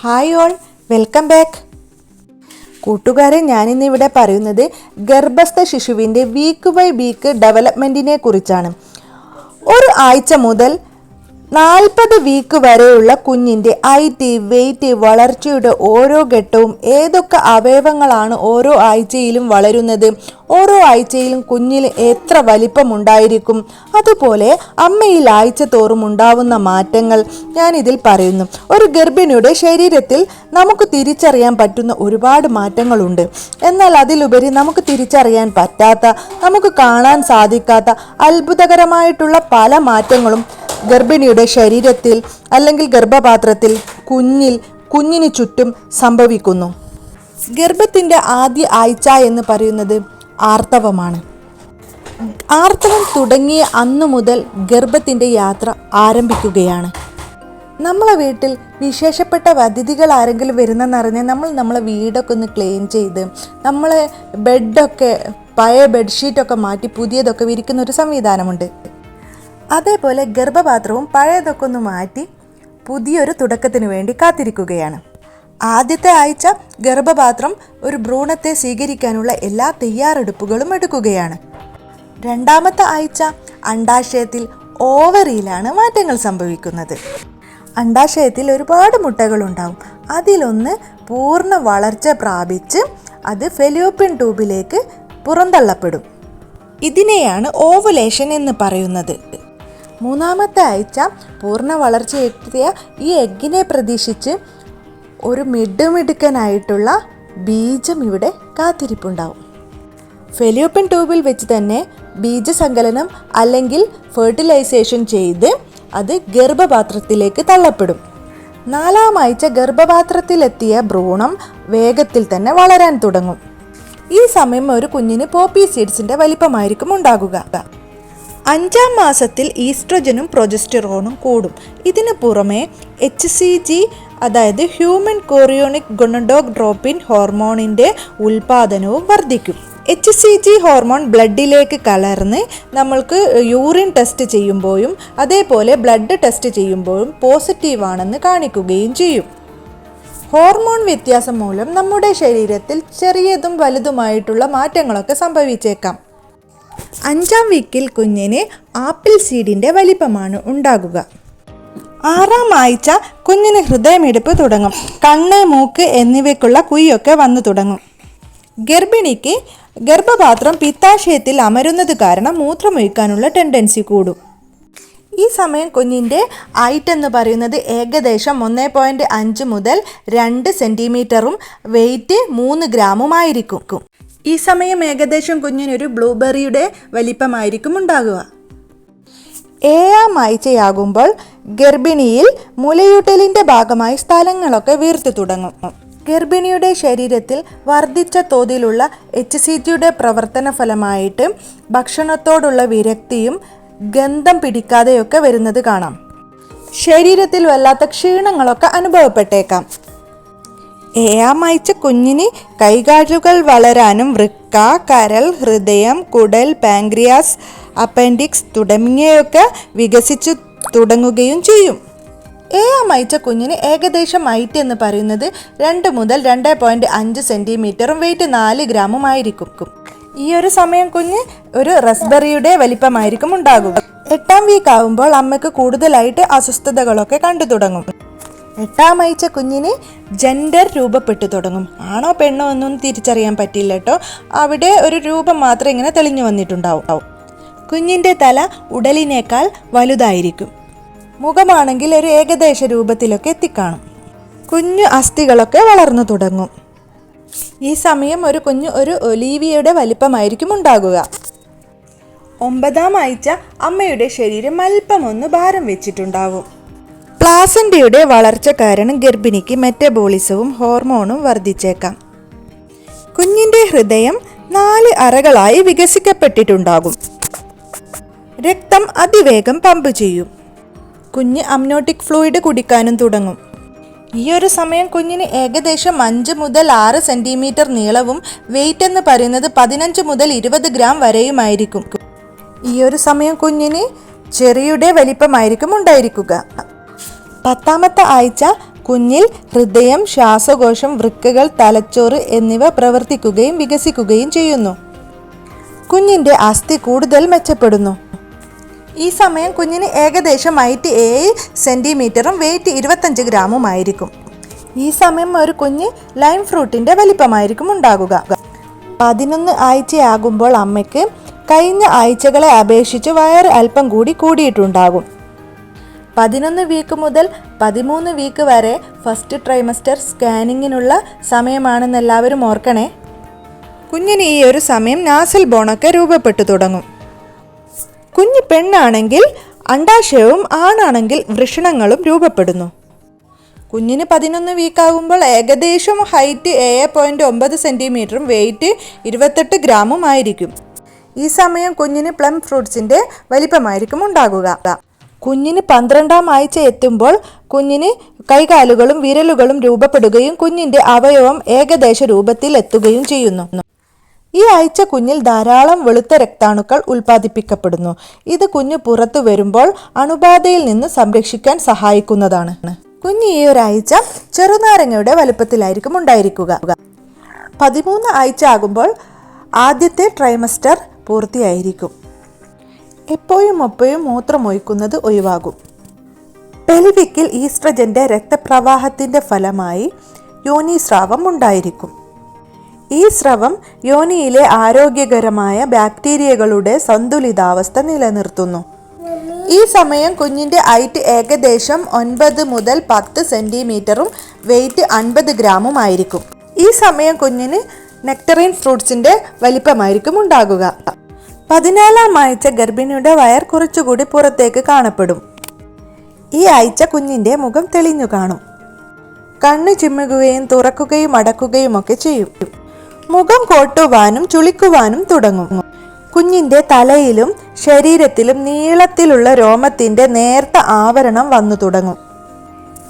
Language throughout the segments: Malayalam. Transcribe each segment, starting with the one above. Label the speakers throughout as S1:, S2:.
S1: ഹായ് ഓൾ വെൽക്കം ബാക്ക് കൂട്ടുകാരെ ഞാനിന്നിവിടെ പറയുന്നത് ഗർഭസ്ഥ ശിശുവിന്റെ വീക്ക് ബൈ വീക്ക് ഡെവലപ്മെന്റിനെ കുറിച്ചാണ്. ഒരു ആഴ്ച മുതൽ നാൽപ്പത് വീക്ക് വരെയുള്ള കുഞ്ഞിന്റെ ഐറ്റ് വെയിറ്റ് വളർച്ചയുടെ ഓരോ ഘട്ടവും ഏതൊക്കെ അവയവങ്ങളാണ് ഓരോ ആഴ്ചയിലും വളരുന്നത്? ഓരോ ആഴ്ചയിലും കുഞ്ഞിൽ എത്ര വലിപ്പമുണ്ടായിരിക്കും അതുപോലെ അമ്മയിൽ ആഴ്ച തോറും ഉണ്ടാവുന്ന മാറ്റങ്ങൾ ഞാൻ ഇതിൽ പറയുന്നു. ഒരു ഗർഭിണിയുടെ ശരീരത്തിൽ നമുക്ക് തിരിച്ചറിയാൻ പറ്റുന്ന ഒരുപാട് മാറ്റങ്ങളുണ്ട്. എന്നാൽ അതിലുപരി നമുക്ക് തിരിച്ചറിയാൻ പറ്റാത്ത നമുക്ക് കാണാൻ സാധിക്കാത്ത അത്ഭുതകരമായിട്ടുള്ള പല മാറ്റങ്ങളും ഗർഭിണിയുടെ ശരീരത്തിൽ അല്ലെങ്കിൽ ഗർഭപാത്രത്തിൽ കുഞ്ഞിൽ കുഞ്ഞിന് ചുറ്റും സംഭവിക്കുന്നു. ഗർഭത്തിന്റെ ആദ്യ ആഴ്ച എന്ന് പറയുന്നത് ആർത്തവമാണ്. ആർത്തവം തുടങ്ങിയ അന്നു മുതൽ ഗർഭത്തിന്റെ യാത്ര ആരംഭിക്കുകയാണ്. നമ്മളെ വീട്ടിൽ വിശേഷപ്പെട്ട അതിഥികൾ ആരെങ്കിലും വരുന്നെന്നറിഞ്ഞാൽ നമ്മൾ നമ്മളെ വീടൊക്കെ ഒന്ന് ക്ലീൻ ചെയ്ത് നമ്മളെ ബെഡൊക്കെ പഴയ ബെഡ്ഷീറ്റൊക്കെ മാറ്റി പുതിയതൊക്കെ വിരിക്കുന്ന ഒരു സംവിധാനമുണ്ട്. അതേപോലെ ഗർഭപാത്രവും പഴയതൊക്കെ ഒന്ന് മാറ്റി പുതിയൊരു തുടക്കത്തിന് വേണ്ടി കാത്തിരിക്കുകയാണ്. ആദ്യത്തെ ആഴ്ച ഗർഭപാത്രം ഒരു ഭ്രൂണത്തെ സ്വീകരിക്കാനുള്ള എല്ലാ തയ്യാറെടുപ്പുകളും എടുക്കുകയാണ്. രണ്ടാമത്തെ ആഴ്ച അണ്ടാശയത്തിൽ ഓവറിയിലാണ് മാറ്റങ്ങൾ സംഭവിക്കുന്നത്. അണ്ടാശയത്തിൽ ഒരുപാട് മുട്ടകളുണ്ടാവും. അതിലൊന്ന് പൂർണ വളർച്ച പ്രാപിച്ച് അത് ഫെലിയോപ്പിൻ ട്യൂബിലേക്ക് പുറന്തള്ളപ്പെടും. ഇതിനെയാണ് ഓവുലേഷൻ എന്ന് പറയുന്നത്. മൂന്നാമത്തെ ആഴ്ച പൂർണ വളർച്ചയെത്തിയ ഈ എഗ്ഗിനെ പ്രതീക്ഷിച്ച് ഒരു മിടുമിടുക്കനായിട്ടുള്ള ബീജം ഇവിടെ കാത്തിരിപ്പുണ്ടാവും. ഫെലിയോപ്പിൻ ട്യൂബിൽ വെച്ച് തന്നെ ബീജസങ്കലനം അല്ലെങ്കിൽ ഫെർട്ടിലൈസേഷൻ ചെയ്ത് അത് ഗർഭപാത്രത്തിലേക്ക് തള്ളപ്പെടും. നാലാം ആഴ്ച ഗർഭപാത്രത്തിലെത്തിയ ഭ്രൂണം വേഗത്തിൽ തന്നെ വളരാൻ തുടങ്ങും. ഈ സമയം ഒരു കുഞ്ഞിന് പോപ്പി സീഡ്സിന്റെ വലിപ്പമായിരിക്കും ഉണ്ടാകുക. അഞ്ചാം മാസത്തിൽ ഈസ്ട്രജനും പ്രൊജസ്റ്ററോണും കൂടും. ഇതിനു പുറമെ എച്ച് സി ജി അതായത് ഹ്യൂമൻ കോറിയോണിക് ഗുണഡോഗ് ഡ്രോപ്പിൻ ഹോർമോണിന്റെ ഉൽപാദനവും വർദ്ധിക്കും. എച്ച് സി ജി ഹോർമോൺ ബ്ലഡിലേക്ക് കലർന്ന് നമ്മൾക്ക് യൂറിൻ ടെസ്റ്റ് ചെയ്യുമ്പോഴും അതേപോലെ ബ്ലഡ് ടെസ്റ്റ് ചെയ്യുമ്പോഴും പോസിറ്റീവാണെന്ന് കാണിക്കുകയും ചെയ്യും. ഹോർമോൺ വ്യത്യാസം മൂലം നമ്മുടെ ശരീരത്തിൽ ചെറിയതും വലുതുമായിട്ടുള്ള മാറ്റങ്ങളൊക്കെ സംഭവിച്ചേക്കാം. അഞ്ചാം വീക്കിൽ കുഞ്ഞിന് ആപ്പിൾ സീഡിന്റെ വലിപ്പമാണ് ഉണ്ടാകുക. ആറാം ആഴ്ച കുഞ്ഞിന് ഹൃദയമിടിപ്പ് തുടങ്ങും. കണ്ണ് മൂക്ക് എന്നിവയ്ക്കുള്ള കുയ്യൊക്കെ വന്നു തുടങ്ങും. ഗർഭിണിക്ക് ഗർഭപാത്രം പിത്താശയത്തിൽ അമരുന്നത് കാരണം മൂത്രമൊഴിക്കാനുള്ള ടെൻഡൻസി കൂടും. ഈ സമയം കുഞ്ഞിന്റെ ഹൈറ്റ് എന്ന് പറയുന്നത് ഏകദേശം ഒന്ന് പോയിന്റ് അഞ്ച് മുതൽ രണ്ട് സെന്റിമീറ്ററും വെയിറ്റ് മൂന്ന് ഗ്രാമുമായിരിക്കും. ഈ സമയം ഏകദേശം കുഞ്ഞിനൊരു ബ്ലൂബെറിയുടെ വലിപ്പമായിരിക്കും ഉണ്ടാകുക. ഏഴാം ആഴ്ചയാകുമ്പോൾ ഗർഭിണിയിൽ മുലയൂട്ടലിന്റെ ഭാഗമായി സ്ഥലങ്ങളൊക്കെ വീർത്തു തുടങ്ങും. ഗർഭിണിയുടെ ശരീരത്തിൽ വർദ്ധിച്ച തോതിലുള്ള എച്ച് സി ജിയുടെ പ്രവർത്തന ഫലമായിട്ട് ഭക്ഷണത്തോടുള്ള വിരക്തിയും ഗന്ധം പിടിക്കാതെയൊക്കെ വരുന്നത് കാണാം. ശരീരത്തിൽ വല്ലാത്ത ക്ഷീണങ്ങളൊക്കെ അനുഭവപ്പെട്ടേക്കാം. ആഴ്ച കുഞ്ഞിന് കൈകാലുകൾ വളരാനും വൃക്ക കരൾ ഹൃദയം കുടൽ പാങ്ക്രിയാസ് അപ്പൻഡിക്സ് തുടങ്ങിയൊക്കെ വികസിച്ചു തുടങ്ങുകയും ചെയ്യും. ഏയാമയച്ച കുഞ്ഞിന് ഏകദേശം ഹൈറ്റ് എന്ന് പറയുന്നത് രണ്ട് മുതൽ രണ്ട് പോയിന്റ് അഞ്ച് സെന്റിമീറ്ററും വെയിറ്റ് നാല് ഗ്രാമും ആയിരിക്കും. ഈ ഒരു സമയം കുഞ്ഞ് ഒരു റസ്ബെറിയുടെ വലിപ്പമായിരിക്കും ഉണ്ടാകുക. എട്ടാം വീക്ക് ആകുമ്പോൾ അമ്മയ്ക്ക് കൂടുതലായിട്ട് അസ്വസ്ഥതകളൊക്കെ കണ്ടു തുടങ്ങും. എട്ടാം ആഴ്ച കുഞ്ഞിന് ജെൻഡർ രൂപപ്പെട്ടു തുടങ്ങും. ആണോ പെണ്ണോ എന്നൊന്നും തിരിച്ചറിയാൻ പറ്റില്ല കേട്ടോ. അവിടെ ഒരു രൂപം മാത്രം ഇങ്ങനെ തെളിഞ്ഞു വന്നിട്ടുണ്ടാവും. കുഞ്ഞിന്റെ തല ഉടലിനേക്കാൾ വലുതായിരിക്കും. മുഖമാണെങ്കിൽ ഒരു ഏകദേശ രൂപത്തിലൊക്കെ എത്തിക്കാണും. കുഞ്ഞു അസ്ഥികളൊക്കെ വളർന്നു തുടങ്ങും. ഈ സമയം ഒരു കുഞ്ഞു ഒരു ഒലീവിയയുടെ വലിപ്പമായിരിക്കും ഉണ്ടാകുക. ഒമ്പതാം ആഴ്ച അമ്മയുടെ ശരീരം അല്പമൊന്ന് ഭാരം വെച്ചിട്ടുണ്ടാവും. പ്ലാസന്റയുടെ വളർച്ച കാരണം ഗർഭിണിക്ക് മെറ്റബോളിസവും ഹോർമോണും വർദ്ധിച്ചേക്കാം. കുഞ്ഞിന്റെ ഹൃദയം നാല് അറകളായി വികസിക്കപ്പെട്ടിട്ടുണ്ടാകും. രക്തം അതിവേഗം പമ്പ് ചെയ്യും. കുഞ്ഞ് അമ്നോട്ടിക് ഫ്ലൂയിഡ് കുടിക്കാനും തുടങ്ങും. ഈ ഒരു സമയം കുഞ്ഞിന് ഏകദേശം അഞ്ച് മുതൽ ആറ് സെന്റിമീറ്റർ നീളവും വെയിറ്റ് എന്ന് പറയുന്നത് പതിനഞ്ച് മുതൽ ഇരുപത് ഗ്രാം വരെയുമായിരിക്കും. ഈ ഒരു സമയം കുഞ്ഞിന് ചെറിയുടെ വലിപ്പമായിരിക്കും ഉണ്ടായിരിക്കുക. പത്താമത്തെ ആഴ്ച കുഞ്ഞിൽ ഹൃദയം ശ്വാസകോശം വൃക്കകൾ തലച്ചോറ് എന്നിവ പ്രവർത്തിക്കുകയും വികസിക്കുകയും ചെയ്യുന്നു. കുഞ്ഞിന്റെ അസ്ഥി കൂടുതൽ മെച്ചപ്പെടുന്നു. ഈ സമയം കുഞ്ഞിന് ഏകദേശം ഹൈറ്റ് ഏഴ് സെന്റിമീറ്ററും വെയിറ്റ് ഇരുപത്തഞ്ച് ഗ്രാമുമായിരിക്കും ഈ സമയം ഒരു കുഞ്ഞ് ലൈം ഫ്രൂട്ടിന്റെ വലിപ്പമായിരിക്കും ഉണ്ടാകുക. പതിനൊന്ന് ആഴ്ചയാകുമ്പോൾ അമ്മയ്ക്ക് കഴിഞ്ഞ ആഴ്ചകളെ അപേക്ഷിച്ച് വയറ് അല്പം കൂടി കൂടിയിട്ടുണ്ടാകും. പതിനൊന്ന് വീക്ക് മുതൽ പതിമൂന്ന് വീക്ക് വരെ ഫസ്റ്റ് ട്രൈമസ്റ്റർ സ്കാനിങ്ങിനുള്ള സമയമാണെന്ന് എല്ലാവരും ഓർക്കണേ. കുഞ്ഞിന് ഈ ഒരു സമയം നാസൽ ബോണൊക്കെ രൂപപ്പെട്ടു തുടങ്ങും. കുഞ്ഞ് പെണ്ണാണെങ്കിൽ അണ്ടാശയവും ആണാണെങ്കിൽ വൃഷണങ്ങളും രൂപപ്പെടുന്നു. കുഞ്ഞിന് പതിനൊന്ന് വീക്കാകുമ്പോൾ ഏകദേശം ഹൈറ്റ് ഏഴ് പോയിന്റ് ഒമ്പത് സെന്റിമീറ്ററും വെയിറ്റ് ഇരുപത്തെട്ട് ഗ്രാമും ആയിരിക്കും. ഈ സമയം കുഞ്ഞിന് പ്ലം ഫ്രൂട്ട്സിന്റെ വലിപ്പമായിരിക്കും ഉണ്ടാകുക. കുഞ്ഞിന് പന്ത്രണ്ടാം ആഴ്ച എത്തുമ്പോൾ കുഞ്ഞിന് കൈകാലുകളും വിരലുകളും രൂപപ്പെടുകയും കുഞ്ഞിന്റെ അവയവം ഏകദേശ രൂപത്തിൽ എത്തുകയും ചെയ്യുന്നു. ഈ ആഴ്ച കുഞ്ഞിൽ ധാരാളം വെളുത്ത രക്താണുക്കൾ ഉൽപ്പാദിപ്പിക്കപ്പെടുന്നു. ഇത് കുഞ്ഞ് പുറത്തു വരുമ്പോൾ അണുബാധയിൽ നിന്ന് സംരക്ഷിക്കാൻ സഹായിക്കുന്നതാണ്. കുഞ്ഞ് ഈ ഒരാഴ്ച ചെറുനാരങ്ങയുടെ വലുപ്പത്തിലായിരിക്കും ഉണ്ടായിരിക്കുക. പതിമൂന്ന് ആഴ്ച ആകുമ്പോൾ ആദ്യത്തെ ട്രൈമസ്റ്റർ പൂർത്തിയായിരിക്കും. എപ്പോഴും എപ്പോഴും മൂത്രമൊഴിക്കുന്നത് ഒഴിവാകും. പെൽവിക്കിൽ ഈസ്ട്രജന്റെ രക്തപ്രവാഹത്തിന്റെ ഫലമായി യോനി യോനിസ്രാവം ഉണ്ടായിരിക്കും. ഈ സ്രവം യോനിയിലെ ആരോഗ്യകരമായ ബാക്ടീരിയകളുടെ സന്തുലിതാവസ്ഥ നിലനിർത്തുന്നു. ഈ സമയം കുഞ്ഞിന്റെ ഐറ്റ് ഏകദേശം ഒൻപത് മുതൽ പത്ത് സെന്റിമീറ്ററും വെയിറ്റ് അൻപത് ഗ്രാമും ആയിരിക്കും. ഈ സമയം കുഞ്ഞിന് നെക്ടറിൻ ഫ്രൂട്ട്സിന്റെ വലിപ്പമായിരിക്കും ഉണ്ടാകുക. പതിനാലാം ആഴ്ച ഗർഭിണിയുടെ വയർ കുറച്ചുകൂടി പുറത്തേക്ക് കാണപ്പെടും. ഈ ആഴ്ച കുഞ്ഞിന്റെ മുഖം തെളിഞ്ഞു കാണും. കണ്ണു ചിമ്മുകയും തുറക്കുകയും അടക്കുകയും ഒക്കെ ചെയ്യും. മുഖം കോട്ടുവാനും ചുളിക്കുവാനും തുടങ്ങും. കുഞ്ഞിന്റെ തലയിലും ശരീരത്തിലും നീളത്തിലുള്ള രോമത്തിന്റെ നേർത്ത ആവരണം വന്നു തുടങ്ങും.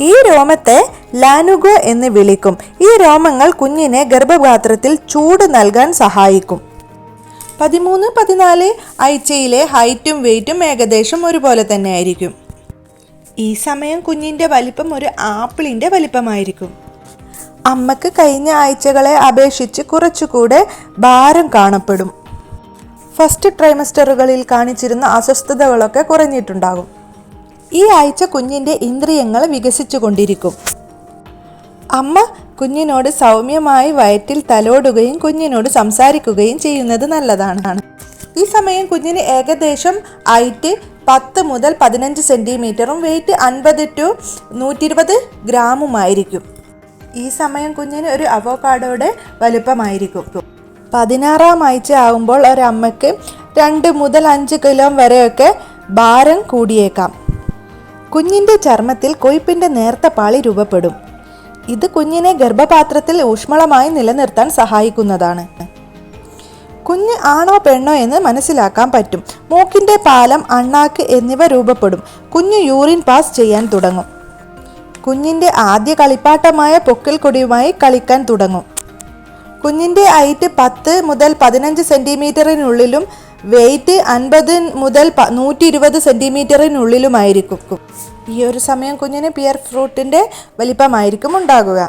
S1: ഈ രോമത്തെ ലാനുഗോ എന്ന് വിളിക്കും. ഈ രോമങ്ങൾ കുഞ്ഞിനെ ഗർഭപാത്രത്തിൽ ചൂട് നൽകാൻ സഹായിക്കും. പതിമൂന്ന് പതിനാല് ആഴ്ചയിലെ ഹൈറ്റും വെയിറ്റും ഏകദേശം ഒരുപോലെ തന്നെ ആയിരിക്കും ഈ സമയം കുഞ്ഞിന്റെ വലിപ്പം ഒരു ആപ്പിളിന്റെ വലിപ്പമായിരിക്കും. അമ്മയ്ക്ക് കഴിഞ്ഞ ആഴ്ചകളെ അപേക്ഷിച്ച് കുറച്ചുകൂടെ ഭാരം കാണപ്പെടും. ഫസ്റ്റ് ട്രൈമസ്റ്ററുകളിൽ കാണിച്ചിരുന്ന അസ്വസ്ഥതകളൊക്കെ കുറഞ്ഞിട്ടുണ്ടാകും. ഈ ആഴ്ച കുഞ്ഞിന്റെ ഇന്ദ്രിയങ്ങൾ വികസിച്ചു കൊണ്ടിരിക്കും അമ്മ കുഞ്ഞിനോട് സൗമ്യമായി വയറ്റിൽ തലോടുകയും കുഞ്ഞിനോട് സംസാരിക്കുകയും ചെയ്യുന്നത് നല്ലതാണ്. ഈ സമയം കുഞ്ഞിന് ഏകദേശം ഹൈറ്റ് പത്ത് മുതൽ പതിനഞ്ച് സെന്റിമീറ്ററും വെയിറ്റ് അൻപത് ടു നൂറ്റി ഇരുപത് ഗ്രാമുമായിരിക്കും. ഈ സമയം കുഞ്ഞിന് ഒരു അവോക്കാഡോയുടെ വലുപ്പമായിരിക്കും. പതിനാറാം ആഴ്ച ആകുമ്പോൾ ഒരമ്മയ്ക്ക് രണ്ട് മുതൽ അഞ്ച് കിലോ വരെയൊക്കെ ഭാരം കൂടിയേക്കാം. കുഞ്ഞിന്റെ ചർമ്മത്തിൽ കൊയ്പ്പിന്റെ നേർത്ത പാളി രൂപപ്പെടും. ഇത് കുഞ്ഞിനെ ഗർഭപാത്രത്തിൽ ഊഷ്മളമായി നിലനിർത്താൻ സഹായിക്കുന്നതാണ്. കുഞ്ഞ് ആണോ പെണ്ണോ എന്ന് മനസ്സിലാക്കാൻ പറ്റും. മൂക്കിന്റെ പാലം അണ്ണാക്ക് എന്നിവ രൂപപ്പെടും. കുഞ്ഞ് യൂറിൻ പാസ് ചെയ്യാൻ തുടങ്ങും. കുഞ്ഞിന്റെ ആദ്യ കളിപ്പാട്ടമായ പൊക്കിൽ കൊടിയുമായി കളിക്കാൻ തുടങ്ങും. കുഞ്ഞിന്റെ ഐറ്റ് പത്ത് മുതൽ പതിനഞ്ച് സെന്റിമീറ്ററിനുള്ളിലും വെയിറ്റ് അൻപത് മുതൽ നൂറ്റി ഇരുപത് സെന്റിമീറ്ററിനുള്ളിലുമായിരിക്കും ഈ ഒരു സമയം കുഞ്ഞിന് പിയർ ഫ്രൂട്ടിന്റെ വലിപ്പമായിരിക്കും ഉണ്ടാകുക.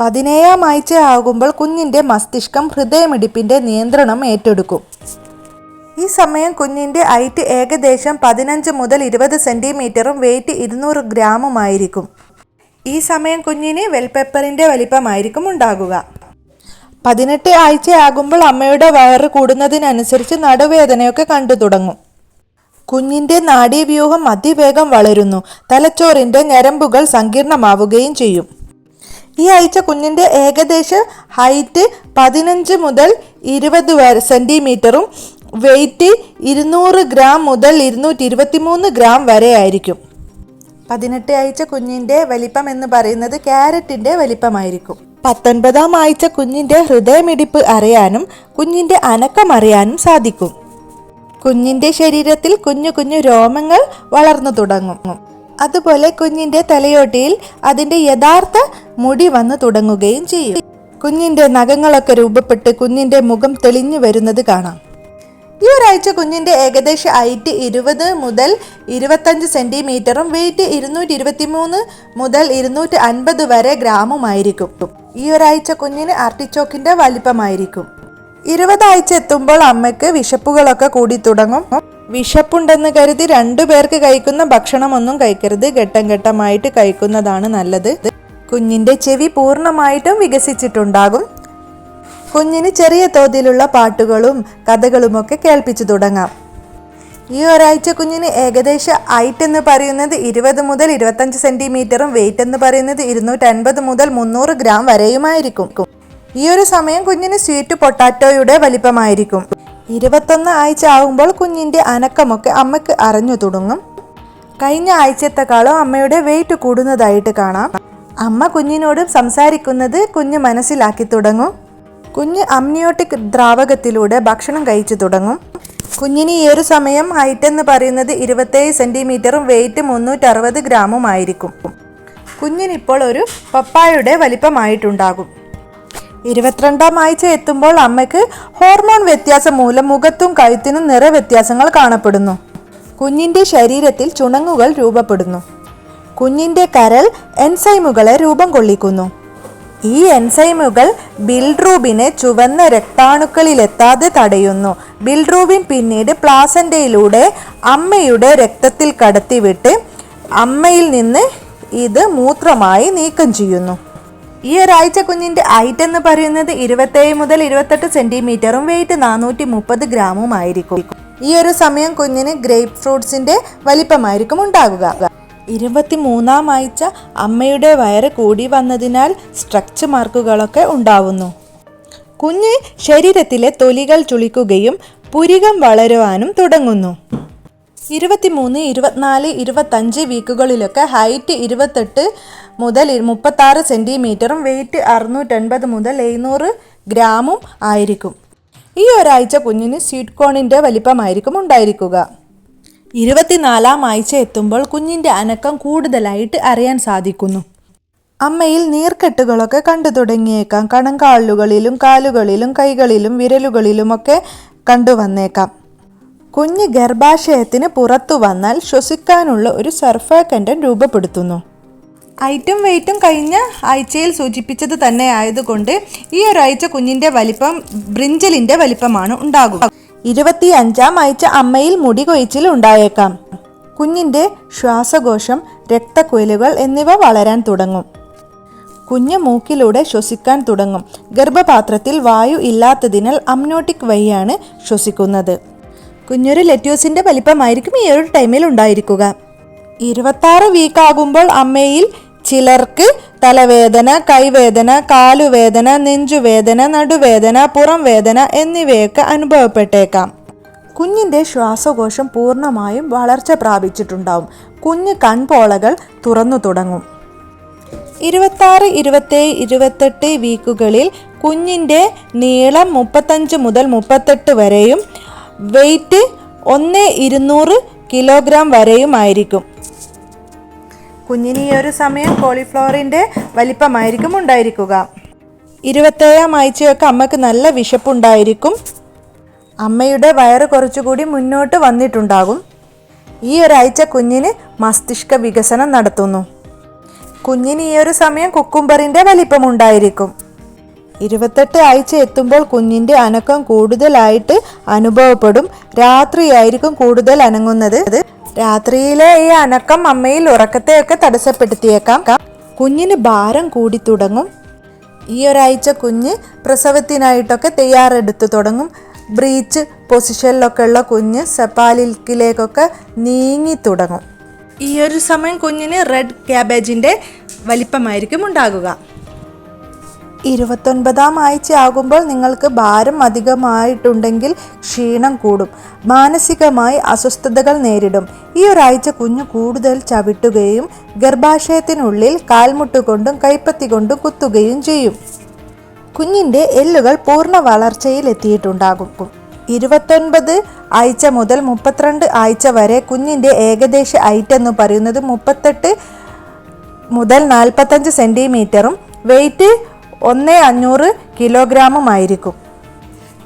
S1: പതിനേഴാം ആഴ്ച ആകുമ്പോൾ കുഞ്ഞിന്റെ മസ്തിഷ്കം ഹൃദയമിടിപ്പിന്റെ നിയന്ത്രണം ഏറ്റെടുക്കും. ഈ സമയം കുഞ്ഞിന്റെ ഹൈറ്റ് ഏകദേശം പതിനഞ്ച് മുതൽ ഇരുപത് സെന്റിമീറ്ററും വെയിറ്റ് ഇരുന്നൂറ് ഗ്രാമുമായിരിക്കും. ഈ സമയം കുഞ്ഞിന് വെൽപെപ്പറിന്റെ വലിപ്പമായിരിക്കും ഉണ്ടാകുക. പതിനെട്ട് ആഴ്ചയാകുമ്പോൾ അമ്മയുടെ വയറ് കൂടുന്നതിനനുസരിച്ച് നടുവേദനയൊക്കെ കണ്ടു തുടങ്ങും. കുഞ്ഞിന്റെ നാഡീവ്യൂഹം അതിവേഗം വളരുന്നു. തലച്ചോറിന്റെ ഞരമ്പുകൾ സങ്കീർണമാവുകയും ചെയ്യും. ഈ ആഴ്ച കുഞ്ഞിന്റെ ഏകദേശ ഹൈറ്റ് പതിനഞ്ച് മുതൽ ഇരുപത് സെന്റിമീറ്ററും വെയിറ്റ് ഇരുന്നൂറ് ഗ്രാം മുതൽ ഇരുന്നൂറ്റി ഇരുപത്തിമൂന്ന് ഗ്രാം വരെ ആയിരിക്കും. പതിനെട്ട് ആഴ്ച കുഞ്ഞിന്റെ വലിപ്പം എന്ന് പറയുന്നത് ക്യാരറ്റിന്റെ വലിപ്പമായിരിക്കും. പത്തൊൻപതാം ആഴ്ച കുഞ്ഞിന്റെ ഹൃദയമിടിപ്പ് അറിയാനും കുഞ്ഞിന്റെ അനക്കം അറിയാനും സാധിക്കും. കുഞ്ഞിന്റെ ശരീരത്തിൽ കുഞ്ഞു കുഞ്ഞു രോമങ്ങൾ വളർന്നു തുടങ്ങും. അതുപോലെ കുഞ്ഞിന്റെ തലയോട്ടിയിൽ അതിന്റെ യഥാർത്ഥ മുടി വന്നു തുടങ്ങുകയും ചെയ്യും. കുഞ്ഞിന്റെ നഖങ്ങളൊക്കെ രൂപപ്പെട്ട് കുഞ്ഞിന്റെ മുഖം തെളിഞ്ഞു വരുന്നത് കാണാം. ഈ ഒരാഴ്ച കുഞ്ഞിന്റെ ഏകദേശം ഹൈറ്റ് ഇരുപത് മുതൽ ഇരുപത്തഞ്ച് സെന്റിമീറ്ററും വെയിറ്റ് ഇരുന്നൂറ്റി ഇരുപത്തി മൂന്ന് മുതൽ ഇരുന്നൂറ്റി അൻപത് വരെ ഗ്രാമുമായിരിക്കും. ഈ ഒരാഴ്ച കുഞ്ഞിന് ആർട്ടിച്ചോക്കിന്റെ വലിപ്പമായിരിക്കും. ഇരുപതാഴ്ച എത്തുമ്പോൾ അമ്മയ്ക്ക് വിശപ്പുകളൊക്കെ കൂടി തുടങ്ങും. വിശപ്പുണ്ടെന്ന് കരുതി രണ്ടു പേർക്ക് കഴിക്കുന്ന ഭക്ഷണമൊന്നും കഴിക്കരുത്. ഘട്ടം ഘട്ടമായിട്ട് കഴിക്കുന്നതാണ് നല്ലത്. കുഞ്ഞിന്റെ ചെവി പൂർണമായിട്ടും വികസിച്ചിട്ടുണ്ടാകും. കുഞ്ഞിന് ചെറിയ തോതിലുള്ള പാട്ടുകളും കഥകളുമൊക്കെ കേൾപ്പിച്ചു തുടങ്ങാം. ഈ ഒരാഴ്ച കുഞ്ഞിന് ഏകദേശം ഹൈറ്റ് എന്ന് പറയുന്നത് ഇരുപത് മുതൽ ഇരുപത്തഞ്ച് സെന്റിമീറ്ററും വെയിറ്റ് എന്ന് പറയുന്നത് ഇരുന്നൂറ്റൻപത് മുതൽ മുന്നൂറ് ഗ്രാം വരെയുമായിരിക്കും. ഈ ഒരു സമയം കുഞ്ഞിന് സ്വീറ്റ് പൊട്ടാറ്റോയുടെ വലിപ്പമായിരിക്കും. ഇരുപത്തൊന്ന് ആഴ്ച ആകുമ്പോൾ കുഞ്ഞിന്റെ അനക്കമൊക്കെ അമ്മയ്ക്ക് അറിഞ്ഞു തുടങ്ങും. കഴിഞ്ഞ ആഴ്ചത്തെക്കാളും അമ്മയുടെ വെയിറ്റ് കൂടുന്നതായിട്ട് കാണാം. അമ്മ കുഞ്ഞിനോട് സംസാരിക്കുന്നത് കുഞ്ഞ് മനസ്സിലാക്കി തുടങ്ങും. കുഞ്ഞ് അമ്നിയോട്ടിക് ദ്രാവകത്തിലൂടെ ഭക്ഷണം കഴിച്ചു തുടങ്ങും. കുഞ്ഞിന് ഈ ഒരു സമയം ഹൈറ്റ് എന്ന് പറയുന്നത് ഇരുപത്തേഴ് സെന്റിമീറ്ററും വെയിറ്റ് മുന്നൂറ്റി അറുപത് ഗ്രാമും ആയിരിക്കും. കുഞ്ഞിനിപ്പോൾ ഒരു പപ്പായുടെ വലിപ്പമായിട്ടുണ്ടാകും. ഇരുപത്തിരണ്ടാം ആഴ്ച എത്തുമ്പോൾ അമ്മയ്ക്ക് ഹോർമോൺ വ്യത്യാസം മൂലം മുഖത്തും കഴുത്തിനും നിറ വ്യത്യാസങ്ങൾ കാണപ്പെടുന്നു. കുഞ്ഞിന്റെ ശരീരത്തിൽ ചുണങ്ങുകൾ രൂപപ്പെടുന്നു. കുഞ്ഞിന്റെ കരൾ എൻസൈമുകളെ രൂപം കൊള്ളിക്കുന്നു. ഈ എൻസൈമുകൾ ബിൽഡ്രൂബിനെ ചുവന്ന രക്താണുക്കളിലെത്താതെ തടയുന്നു. ബിൽഡ്രൂബിൻ പിന്നീട് പ്ലാസന്റയിലൂടെ അമ്മയുടെ രക്തത്തിൽ കടത്തിവിട്ട് അമ്മയിൽ നിന്ന് ഇത് മൂത്രമായി നീക്കം ചെയ്യുന്നു. ഈ ഒരാഴ്ച കുഞ്ഞിന്റെ ഹൈറ്റ് എന്ന് പറയുന്നത് ഇരുപത്തേഴ് മുതൽ ഇരുപത്തെട്ട് സെന്റിമീറ്ററും വെയിറ്റ് നാനൂറ്റി മുപ്പത് ഗ്രാമും ആയിരിക്കും ഈ ഒരു സമയം കുഞ്ഞിന് ഗ്രേപ്പ് ഫ്രൂട്ട്സിന്റെ വലിപ്പമായിരിക്കും ഉണ്ടാകുക. ഇരുപത്തി മൂന്നാം ആഴ്ച അമ്മയുടെ വയറ് കൂടി വന്നതിനാൽ സ്ട്രക്ചർ മാർക്കുകളൊക്കെ ഉണ്ടാവുന്നു. കുഞ്ഞ് ശരീരത്തിലെ തൊലികൾ ചുളിക്കുകയും പുരികം വളരുവാനും തുടങ്ങുന്നു. ഇരുപത്തിമൂന്ന് ഇരുപത്തിനാല് ഇരുപത്തഞ്ച് വീക്കുകളിലൊക്കെ ഹൈറ്റ് ഇരുപത്തെട്ട് മുതൽ മുപ്പത്താറ് സെന്റിമീറ്ററും വെയിറ്റ് അറുന്നൂറ്റൻപത് മുതൽ എഴുന്നൂറ് ഗ്രാമും ആയിരിക്കും. ഈ ഒരാഴ്ച കുഞ്ഞിന് സ്വീറ്റ് കോണിന്റെ വലിപ്പമായിരിക്കും ഉണ്ടായിരിക്കുക. ഇരുപത്തിനാലാം ആഴ്ച എത്തുമ്പോൾ കുഞ്ഞിന്റെ അനക്കം കൂടുതലായിട്ട് അറിയാൻ സാധിക്കുന്നു. അമ്മയിൽ നീർക്കെട്ടുകളൊക്കെ കണ്ടു തുടങ്ങിയേക്കാം. കണങ്കാലുകളിലും കാലുകളിലും കൈകളിലും വിരലുകളിലുമൊക്കെ കണ്ടുവന്നേക്കാം കുഞ്ഞ് ഗർഭാശയത്തിന് പുറത്തു വന്നാൽ ശ്വസിക്കാനുള്ള ഒരു സർഫാക്കൻഡൻ രൂപപ്പെടുത്തുന്നു. ഐറ്റും വെയിറ്റും കഴിഞ്ഞ ആഴ്ചയിൽ സൂചിപ്പിച്ചത് തന്നെ ആയതുകൊണ്ട് ഈ ഒരാഴ്ച കുഞ്ഞിന്റെ വലിപ്പം ബ്രിഞ്ചലിന്റെ വലിപ്പമാണ് ഉണ്ടാകുക. ഇരുപത്തി അഞ്ചാം ആഴ്ച അമ്മയിൽ മുടി കൊഴിച്ചിൽ ഉണ്ടായേക്കാം. കുഞ്ഞിന്റെ ശ്വാസകോശം രക്തക്കുഴലുകൾ എന്നിവ വളരാൻ തുടങ്ങും. കുഞ്ഞ് മൂക്കിലൂടെ ശ്വസിക്കാൻ തുടങ്ങും. ഗർഭപാത്രത്തിൽ വായു ഇല്ലാത്തതിനാൽ അമ്നോട്ടിക് വഴിയാണ് ശ്വസിക്കുന്നത്. കുഞ്ഞൊരു ലെറ്റ്യൂസിന്റെ വലിപ്പമായിരിക്കും ഈ ഒരു ടൈമിൽ ഉണ്ടായിരിക്കുക. ഇരുപത്താറ് വീക്ക് ആകുമ്പോൾ അമ്മയിൽ ചിലർക്ക് തലവേദന കൈവേദന കാലുവേദന നെഞ്ചുവേദന നടുവേദന പുറം വേദന എന്നിവയൊക്കെ അനുഭവപ്പെട്ടേക്കാം. കുഞ്ഞിന്റെ ശ്വാസകോശം പൂർണമായും വളർച്ച പ്രാപിച്ചിട്ടുണ്ടാവും. കുഞ്ഞ് കൺപോളകൾ തുറന്നു തുടങ്ങും. ഇരുപത്താറ് ഇരുപത്തേഴ് ഇരുപത്തെട്ട് വീക്കുകളിൽ കുഞ്ഞിന്റെ നീളം മുപ്പത്തഞ്ച് മുതൽ മുപ്പത്തെട്ട് വരെയും വെയിറ്റ് ഒന്ന് ഇരുന്നൂറ് കിലോഗ്രാം വരെയും ആയിരിക്കും. കുഞ്ഞിന് ഈ ഒരു സമയം കോളിഫ്ലവറിന്റെ വലിപ്പമായിരിക്കും ഉണ്ടായിരിക്കുക. ഇരുപത്തേഴാം ആഴ്ചയൊക്കെ അമ്മയ്ക്ക് നല്ല വിശപ്പുണ്ടായിരിക്കും. അമ്മയുടെ വയറ് കുറച്ചുകൂടി മുന്നോട്ട് വന്നിട്ടുണ്ടാകും. ഈ ഒരാഴ്ച കുഞ്ഞിന് മസ്തിഷ്ക വികസനം നടത്തുന്നു. കുഞ്ഞിന് ഈ ഒരു സമയം കുക്കുംബറിന്റെ വലിപ്പമുണ്ടായിരിക്കും. ഇരുപത്തെട്ട് ആഴ്ച എത്തുമ്പോൾ കുഞ്ഞിന്റെ അനക്കം കൂടുതലായിട്ട് അനുഭവപ്പെടും. രാത്രിയായിരിക്കും കൂടുതൽ അനങ്ങുന്നത്. രാത്രിയിലെ ഈ അനക്കം അമ്മയിൽ ഉറക്കത്തെയൊക്കെ തടസ്സപ്പെടുത്തിയേക്കാം. കുഞ്ഞിന് ഭാരം കൂടി തുടങ്ങും. ഈ ഒരാഴ്ച കുഞ്ഞ് പ്രസവത്തിനായിട്ടൊക്കെ തയ്യാറെടുത്ത് തുടങ്ങും. ബ്രീച്ച് പൊസിഷനിലൊക്കെ ഉള്ള കുഞ്ഞ് സെപ്പാലിൽക്കിലേക്കൊക്കെ നീങ്ങി തുടങ്ങും. ഈ ഒരു സമയം കുഞ്ഞിന് റെഡ് ക്യാബേജിന്റെ വലിപ്പമായിരിക്കും ഉണ്ടാകുക. ഇരുപത്തൊൻപതാം ആഴ്ച ആകുമ്പോൾ നിങ്ങൾക്ക് ഭാരം അധികമായിട്ടുണ്ടെങ്കിൽ ക്ഷീണം കൂടും. മാനസികമായി അസ്വസ്ഥതകൾ നേരിടും. ഈ ഒരാഴ്ച കുഞ്ഞു കൂടുതൽ ചവിട്ടുകയും ഗർഭാശയത്തിനുള്ളിൽ കാൽമുട്ടുകൊണ്ടും കൈപ്പത്തി കൊണ്ടും കുത്തുകയും ചെയ്യും. കുഞ്ഞിന്റെ എല്ലുകൾ പൂർണ വളർച്ചയിൽ എത്തിയിട്ടുണ്ടാകും. ഇരുപത്തൊൻപത് ആഴ്ച മുതൽ മുപ്പത്തിരണ്ട് ആഴ്ച വരെ കുഞ്ഞിന്റെ ഏകദേശ ഐറ്റ് എന്ന് പറയുന്നത് മുപ്പത്തെട്ട് മുതൽ നാൽപ്പത്തഞ്ച് സെന്റിമീറ്ററും വെയിറ്റ് ഒന്ന് അഞ്ഞൂറ് കിലോഗ്രാമും ആയിരിക്കും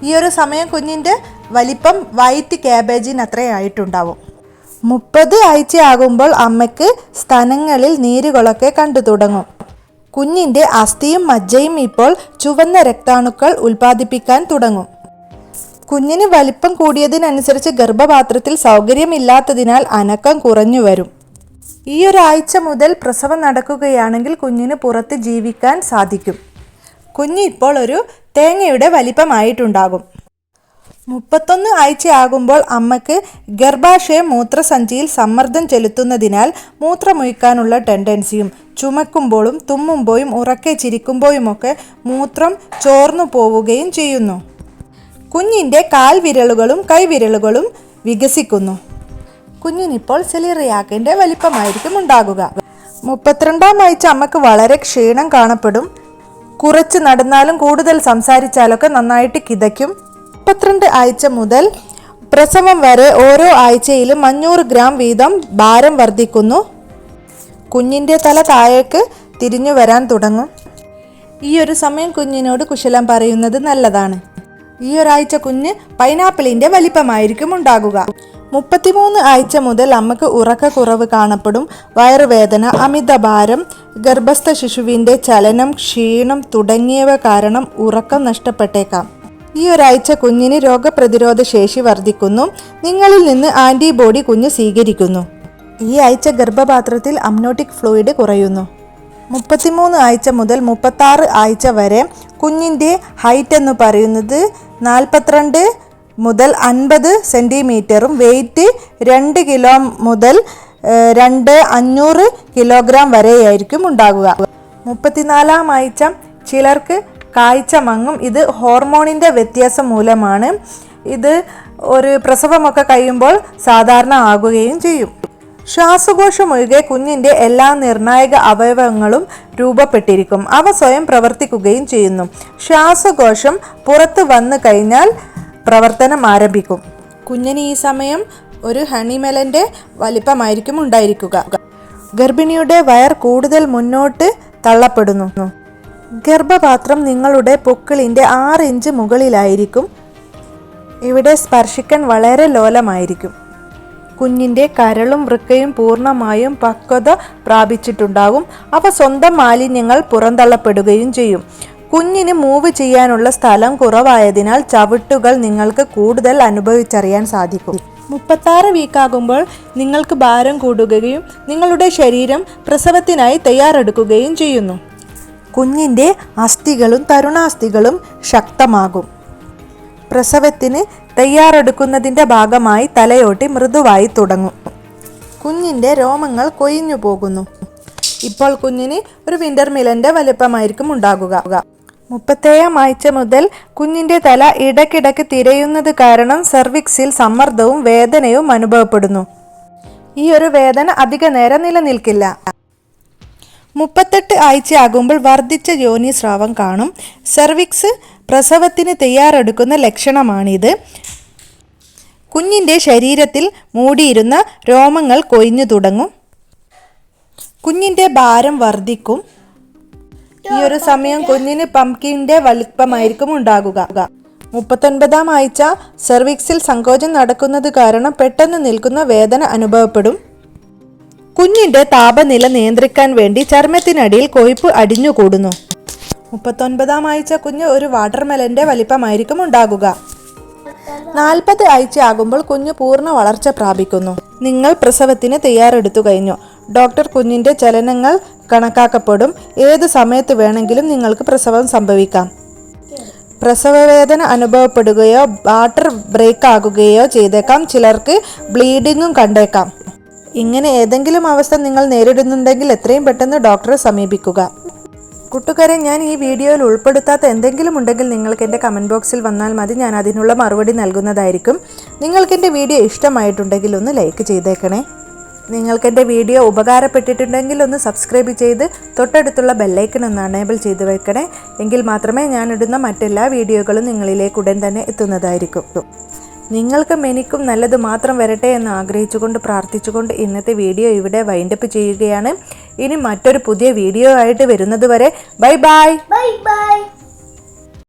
S1: ഈ ഒരു സമയം കുഞ്ഞിന്റെ വലിപ്പം വൈറ്റ് ക്യാബേജിന് അത്രയായിട്ടുണ്ടാവും മുപ്പത് ആഴ്ചയാകുമ്പോൾ അമ്മയ്ക്ക് സ്തനങ്ങളിൽ നീരുകളൊക്കെ കണ്ടു തുടങ്ങും. കുഞ്ഞിന്റെ അസ്ഥിയും മജ്ജയും ഇപ്പോൾ ചുവന്ന രക്താണുക്കൾ ഉൽപ്പാദിപ്പിക്കാൻ തുടങ്ങും. കുഞ്ഞിന് വലിപ്പം കൂടിയതിനനുസരിച്ച് ഗർഭപാത്രത്തിൽ സൗകര്യമില്ലാത്തതിനാൽ അനക്കം കുറഞ്ഞു വരും. ഈ ഒരാഴ്ച മുതൽ പ്രസവം നടക്കുകയാണെങ്കിൽ കുഞ്ഞിന് പുറത്ത് ജീവിക്കാൻ സാധിക്കും. കുഞ്ഞ് ഇപ്പോൾ ഒരു തേങ്ങയുടെ വലിപ്പമായിട്ടുണ്ടാകും. മുപ്പത്തൊന്ന് ആഴ്ചയാകുമ്പോൾ അമ്മയ്ക്ക് ഗർഭാശയ മൂത്രസഞ്ചിയിൽ സമ്മർദ്ദം ചെലുത്തുന്നതിനാൽ മൂത്രമൊഴിക്കാനുള്ള ടെൻഡൻസിയും ചുമക്കുമ്പോഴും തുമ്മുമ്പോഴും ഉറക്കെ ചിരിക്കുമ്പോഴുമൊക്കെ മൂത്രം ചോർന്നു പോവുകയും ചെയ്യുന്നു. കുഞ്ഞിന്റെ കാൽവിരലുകളും കൈവിരലുകളും വികസിക്കുന്നു. കുഞ്ഞിനിപ്പോൾ സെലിറിയാക്കിന്റെ വലിപ്പമായിരിക്കും ഉണ്ടാകുക. മുപ്പത്തിരണ്ടാം ആഴ്ച അമ്മയ്ക്ക് വളരെ ക്ഷീണം കാണപ്പെടും. കുറച്ച് നടന്നാലും കൂടുതൽ സംസാരിച്ചാലൊക്കെ നന്നായിട്ട് കിതയ്ക്കും. മുപ്പത്തിരണ്ട് ആഴ്ച മുതൽ പ്രസവം വരെ ഓരോ ആഴ്ചയിലും അഞ്ഞൂറ് ഗ്രാം വീതം ഭാരം വർദ്ധിക്കുന്നു. കുഞ്ഞിന്റെ തല താഴേക്ക് തിരിഞ്ഞു വരാൻ തുടങ്ങും. ഈ ഒരു സമയം കുഞ്ഞിനോട് കുശലം പറയുന്നത് നല്ലതാണ്. ഈ ഒരാഴ്ച കുഞ്ഞ് പൈനാപ്പിളിന്റെ വലിപ്പമായിരിക്കും ഉണ്ടാകുക. മുപ്പത്തിമൂന്ന് ആഴ്ച മുതൽ അമ്മയ്ക്ക് ഉറക്കക്കുറവ് കാണപ്പെടും. വയറുവേദന അമിതഭാരം ഗർഭസ്ഥ ശിശുവിന്റെ ചലനം ക്ഷീണം തുടങ്ങിയവ കാരണം ഉറക്കം നഷ്ടപ്പെട്ടേക്കാം. ഈ ഒരാഴ്ച കുഞ്ഞിന് രോഗപ്രതിരോധ ശേഷി വർദ്ധിക്കുന്നു. നിങ്ങളിൽ നിന്ന് ആന്റിബോഡി കുഞ്ഞ് സ്വീകരിക്കുന്നു. ഈ ആഴ്ച ഗർഭപാത്രത്തിൽ അമ്നോട്ടിക് ഫ്ലൂയിഡ് കുറയുന്നു. മുപ്പത്തിമൂന്ന് ആഴ്ച മുതൽ മുപ്പത്താറ് ആഴ്ച വരെ കുഞ്ഞിന്റെ ഹൈറ്റ് എന്ന് പറയുന്നത് നാൽപ്പത്തിരണ്ട് മുതൽ അൻപത് സെന്റിമീറ്ററും വെയിറ്റ് രണ്ട് കിലോ മുതൽ രണ്ട് അഞ്ഞൂറ് കിലോഗ്രാം വരെയായിരിക്കും ഉണ്ടാകുക. മുപ്പത്തിനാലാം ആഴ്ച ചിലർക്ക് കാഴ്ച മങ്ങും. ഇത് ഹോർമോണിന്റെ വ്യത്യാസം മൂലമാണ്. ഇത് ഒരു പ്രസവമൊക്കെ കഴിയുമ്പോൾ സാധാരണ ആകുകയും ചെയ്യും. ശ്വാസകോശം ഒഴികെ കുഞ്ഞിന്റെ എല്ലാ നിർണായക അവയവങ്ങളും രൂപപ്പെട്ടിരിക്കും. അവ സ്വയം പ്രവർത്തിക്കുകയും ചെയ്യുന്നു. ശ്വാസകോശം പുറത്തു വന്നു കഴിഞ്ഞാൽ പ്രവർത്തനം ആരംഭിക്കും. കുഞ്ഞിന് ഈ സമയം ഒരു ഹണിമെലന്റെ വലിപ്പമായിരിക്കും ഉണ്ടായിരിക്കുക. ഗർഭിണിയുടെ വയർ കൂടുതൽ മുന്നോട്ട് തള്ളപ്പെടുന്നു. ഗർഭപാത്രം നിങ്ങളുടെ പൊക്കിളിന്റെ ആറ് ഇഞ്ച് മുകളിലായിരിക്കും. ഇവിടെ സ്പർശിക്കാൻ വളരെ ലോലമായിരിക്കും. കുഞ്ഞിന്റെ കരളും വൃക്കയും പൂർണമായും പക്വത പ്രാപിച്ചിട്ടുണ്ടാകും അവ സ്വന്തം മാലിന്യങ്ങൾ പുറന്തള്ളപ്പെടുകയും ചെയ്യും. കുഞ്ഞിന് മൂവ് ചെയ്യാനുള്ള സ്ഥലം കുറവായതിനാൽ ചവിട്ടുകൾ നിങ്ങൾക്ക് കൂടുതൽ അനുഭവിച്ചറിയാൻ സാധിക്കും. മുപ്പത്താറ് വീക്കാകുമ്പോൾ നിങ്ങൾക്ക് ഭാരം കൂടുകയും നിങ്ങളുടെ ശരീരം പ്രസവത്തിനായി തയ്യാറെടുക്കുകയും ചെയ്യുന്നു. കുഞ്ഞിന്റെ അസ്ഥികളും തരുണാസ്ഥികളും ശക്തമാകും. പ്രസവത്തിന് തയ്യാറെടുക്കുന്നതിന്റെ ഭാഗമായി തലയോട്ടി മൃദുവായി തുടങ്ങും. കുഞ്ഞിന്റെ രോമങ്ങൾ കൊയിഞ്ഞു പോകുന്നു ഇപ്പോൾ കുഞ്ഞിന് ഒരു വിന്റർ മിലന്റെ വലിപ്പമായിരിക്കും ഉണ്ടാകുക. മുപ്പത്തേഴാം ആഴ്ച മുതൽ കുഞ്ഞിന്റെ തല ഇടയ്ക്കിടയ്ക്ക് തിരയുന്നത് കാരണം സെർവിക്സിൽ സമ്മർദ്ദവും വേദനയും അനുഭവപ്പെടുന്നു. ഈ ഒരു വേദന അധിക നേരം നിലനിൽക്കില്ല. മുപ്പത്തെട്ട് ആഴ്ചയാകുമ്പോൾ വർദ്ധിച്ച യോനി സ്രാവം കാണും. സെർവിക്സ് പ്രസവത്തിന് തയ്യാറെടുക്കുന്ന ലക്ഷണമാണിത്. കുഞ്ഞിന്റെ ശരീരത്തിൽ മൂടിയിരുന്ന രോമങ്ങൾ കൊഴിഞ്ഞു തുടങ്ങും. കുഞ്ഞിന്റെ ഭാരം വർദ്ധിക്കും. ഈ ഒരു സമയം കുഞ്ഞിന് പംകിന്റെ വലിപ്പമായിരിക്കും ഉണ്ടാകുക. മുപ്പത്തൊൻപതാം ആഴ്ച സെർവിക്സിൽ സങ്കോചം നടക്കുന്നത് കാരണം പെട്ടെന്ന് നിൽക്കുന്ന വേദന അനുഭവപ്പെടും. കുഞ്ഞിന്റെ താപനില നിയന്ത്രിക്കാൻ വേണ്ടി ചർമ്മത്തിനടിയിൽ കൊഴുപ്പ് അടിഞ്ഞുകൂടുന്നു. മുപ്പത്തൊൻപതാം ആഴ്ച കുഞ്ഞ് ഒരു വാട്ടർമെലന്റെ വലിപ്പമായിരിക്കും ഉണ്ടാകുക. നാൽപ്പത് ആകുമ്പോൾ കുഞ്ഞ് പൂർണ വളർച്ച പ്രാപിക്കുന്നു. നിങ്ങൾ പ്രസവത്തിന് തയ്യാറെടുത്തു കഴിഞ്ഞു. ഡോക്ടർ കുഞ്ഞിന്റെ ചലനങ്ങൾ കണക്കാക്കപ്പെടും. ഏത് സമയത്ത് വേണമെങ്കിലും നിങ്ങൾക്ക് പ്രസവം സംഭവിക്കാം. പ്രസവവേദന അനുഭവപ്പെടുകയോ വാട്ടർ ബ്രേക്ക് ആകുകയോ ചെയ്തേക്കാം. ചിലർക്ക് ബ്ലീഡിങ്ങും കണ്ടേക്കാം. ഇങ്ങനെ ഏതെങ്കിലും അവസ്ഥ നിങ്ങൾ നേരിടുന്നുണ്ടെങ്കിൽ എത്രയും പെട്ടെന്ന് ഡോക്ടറെ സമീപിക്കുക. കൂട്ടുകാരെ ഞാൻ ഈ വീഡിയോയിൽ ഉൾപ്പെടുത്താത്ത എന്തെങ്കിലും ഉണ്ടെങ്കിൽ നിങ്ങൾക്ക് എന്റെ കമന്റ് ബോക്സിൽ വന്നാൽ മതി. ഞാൻ അതിനുള്ള മറുപടി നൽകുന്നതായിരിക്കും. നിങ്ങൾക്ക് എന്റെ വീഡിയോ ഇഷ്ടമായിട്ടുണ്ടെങ്കിൽ ഒന്ന് ലൈക്ക് ചെയ്തേക്കണേ. നിങ്ങൾക്ക് എന്റെ വീഡിയോ ഉപകാരപ്പെട്ടിട്ടുണ്ടെങ്കിൽ ഒന്ന് സബ്സ്ക്രൈബ് ചെയ്ത് തൊട്ടടുത്തുള്ള ബെല്ലൈക്കൺ ഒന്ന് അണേബിൾ ചെയ്ത് വെക്കണേ. എങ്കിൽ മാത്രമേ ഞാനിടുന്ന മറ്റെല്ലാ വീഡിയോകളും നിങ്ങളിലേക്ക് ഉടൻ തന്നെ എത്തുന്നതായിരിക്കും. നിങ്ങൾക്കും എനിക്കും നല്ലത് മാത്രം വരട്ടെ എന്ന് ആഗ്രഹിച്ചുകൊണ്ട് പ്രാർത്ഥിച്ചുകൊണ്ട് ഇന്നത്തെ വീഡിയോ ഇവിടെ വൈൻഡപ്പ് ചെയ്യുകയാണ് ഇനി മറ്റൊരു പുതിയ വീഡിയോ ആയിട്ട് വരുന്നത് വരെ ബൈ ബൈ
S2: ബൈ bye.